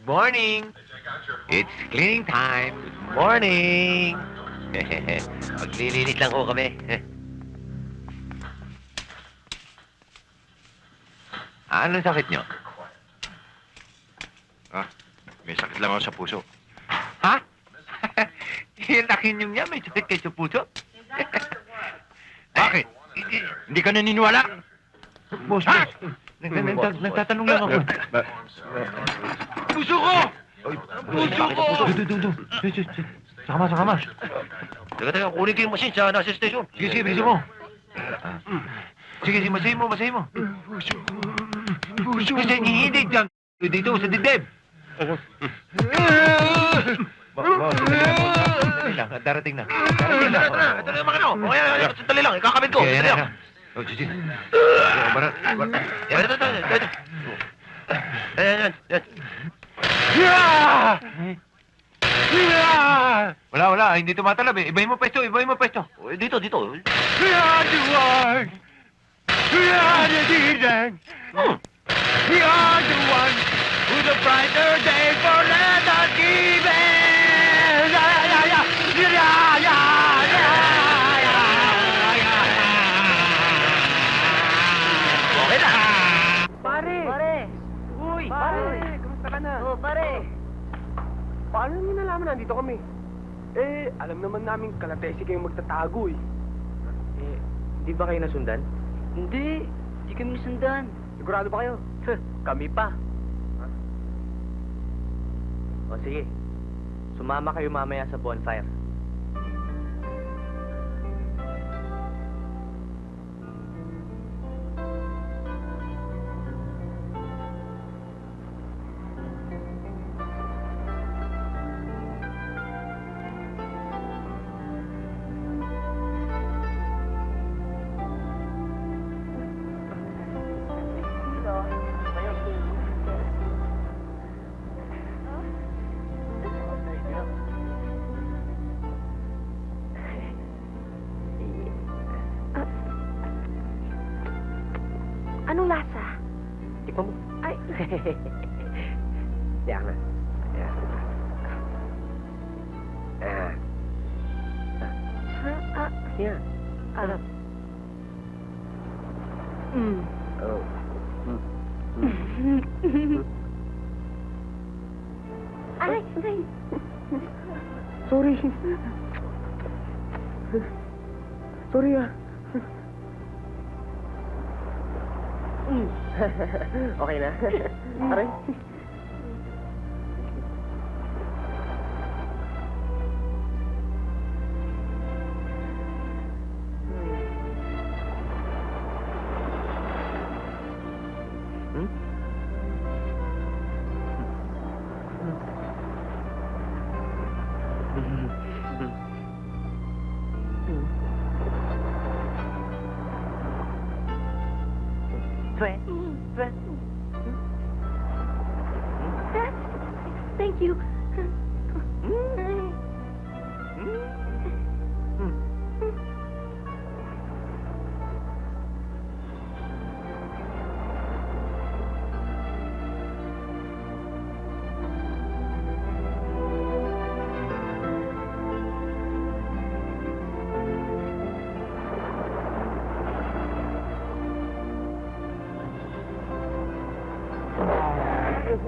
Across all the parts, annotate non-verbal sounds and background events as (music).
Good morning. It's cleaning time. Good morning. (laughs) Maglilinis lang ho kami. (laughs) Anong sakit nyo? May sakit lang ako sa puso. Ha? (laughs) Yung laki nyo niya, may sakit kayo sa puso? Bakit? Hindi ka naniniwala? Boss, nag- Nagtatanong lang ako. Puso ko! Puso ko! Dito, dito, dito. Sa kama, sa kama. Teka, teka, kunin ko yung machine sa nasa station. Sige, sige, bilisan mo. Ah. Sige, sige, masahin mo, masahin mo. Puso ko! Puso Kasi hindi dyan. Dito, sa dibdib. Lang, darating na. Darating na. Ito na yung mga ano. O, yan, yan, sandali lang. Ikakabit ko. Sandali lang. Oh, sige. Bara- bara- Yan, ito, ito, ito, ito. Yan, yan, yan. Wala. Hindi tumatalab eh. Ibahin mo pwesto, ibahin mo pwesto. O, Dito, dito. Hmm. Okay na. Pare! Pare! Uy! Pare! Kamusta ka na? Oh, pare! Paano niyo nalaman nandito kami? Eh, alam naman namin kalatesi kayong magtatago eh. Eh, di ba kayo nasundan? Hindi. Hindi kami nasundan. Sigurado ba kayo? kami pa. O sige. Sumama kayo mamaya sa bonfire. Anong lasa? Tikman mo. Ay, (laughs) Diyan na. Diyan. Ah. ha? Ah, Yan. ah. Mm. Oh. Aray, aray. Sorry. Sorry ah. (laughs) okay na. (laughs) Aray. Hmm? Brent, Thank you. Mm-hmm. Taas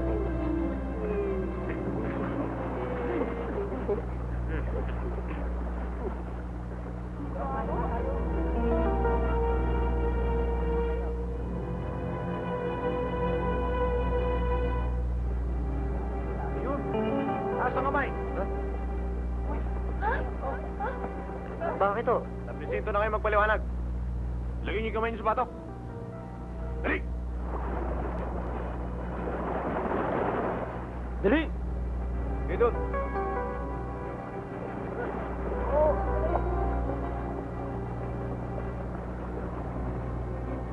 ang kamay. Bakit to? Nabisinto na kayo magpaliwanag. Lagyan niyo kamay niyo sa batok. Dali! Dali! Kayo doon.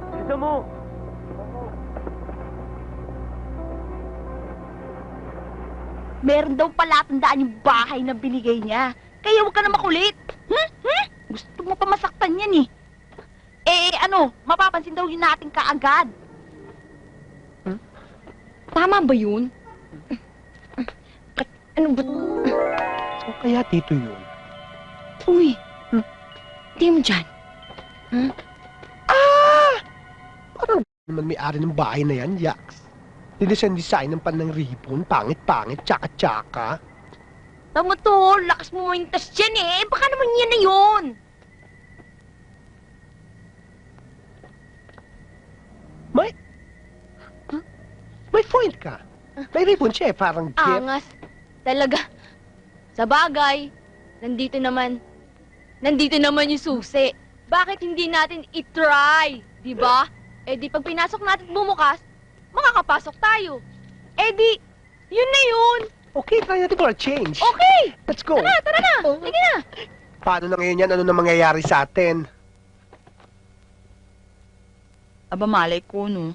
Bilisan mo! Meron daw palatandaan yung bahay na binigay niya. Kaya huwag ka na makulit. Hmm? Hmm? Gusto mo pa masaktan yan eh. Eh, ano, mapapansin daw yun natin kaagad. Tama ba yun? Ano ba? So kaya dito yun? Uy! Di mo dyan. Parang naman may-ari ng bahay na yan, Yax. Dinesign-design ng panang ribbon, pangit-pangit, tsaka-tsaka. Tama to, lakas mo maintas dyan eh. Baka naman yan na yun. May point ka. May ribbon siya eh, parang gift. Angas. Talaga. Sa bagay, nandito naman, nandito naman yung susi. Bakit hindi natin itry? Di ba? Eh di pag pinasok natin at bumukas, makakapasok tayo. Eh di, yun na yun. Okay, try natin for a change. Okay, Let's go. tara, tara na. Sige na. Paano na ngayon yan? Ano na mangyayari sa atin? Aba, malay ko, no?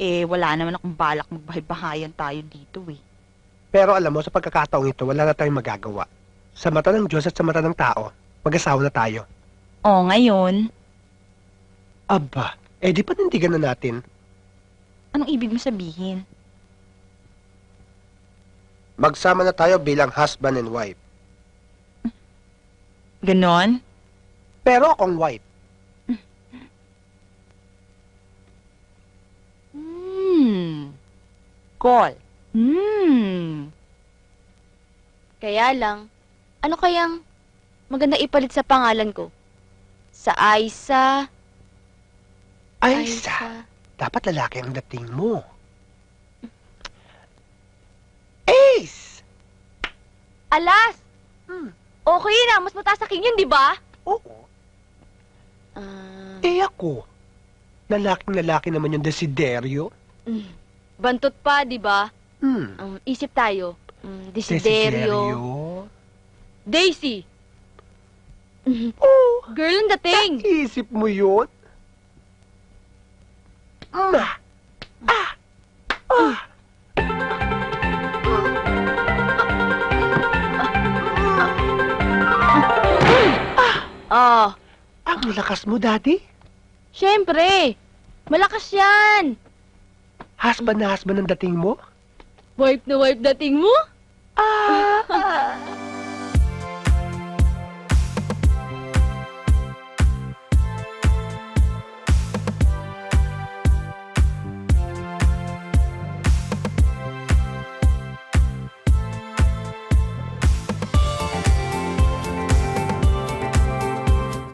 Eh, wala naman akong balak magbahay-bahayan tayo dito, eh. Pero alam mo, sa pagkakataong ito, wala na tayong magagawa. Sa mata ng Diyos at sa mata ng tao, mag-asawa na tayo. O, ngayon, Aba, eh di panindigan na natin. anong ibig mo sabihin? Magsama na tayo bilang husband and wife. Ganon? Pero akong wife. Hmm. Call. Hmm. Kaya lang, ano kayang maganda ipalit sa pangalan ko? Sa Aisa. Ay, sa, dapat lalaki ang dating mo. Ace! Alas! Hmm. Okay na, mas mataas sa akin yun, di ba? Oo. Ah, Eh ako, lalaking lalaki naman yung desiderio. mm, bantot pa, di ba? Hmm. Um, isip tayo. Um, Desiderio. Daisy! (laughs) Oh, Girl ang dating! isip mo yun? Ah. Ah. Ah. Oh, Ang lakas mo, Daddy. syempre! Malakas yan! Husband na husband ang dating mo? Wipe na wipe dating mo? Ah!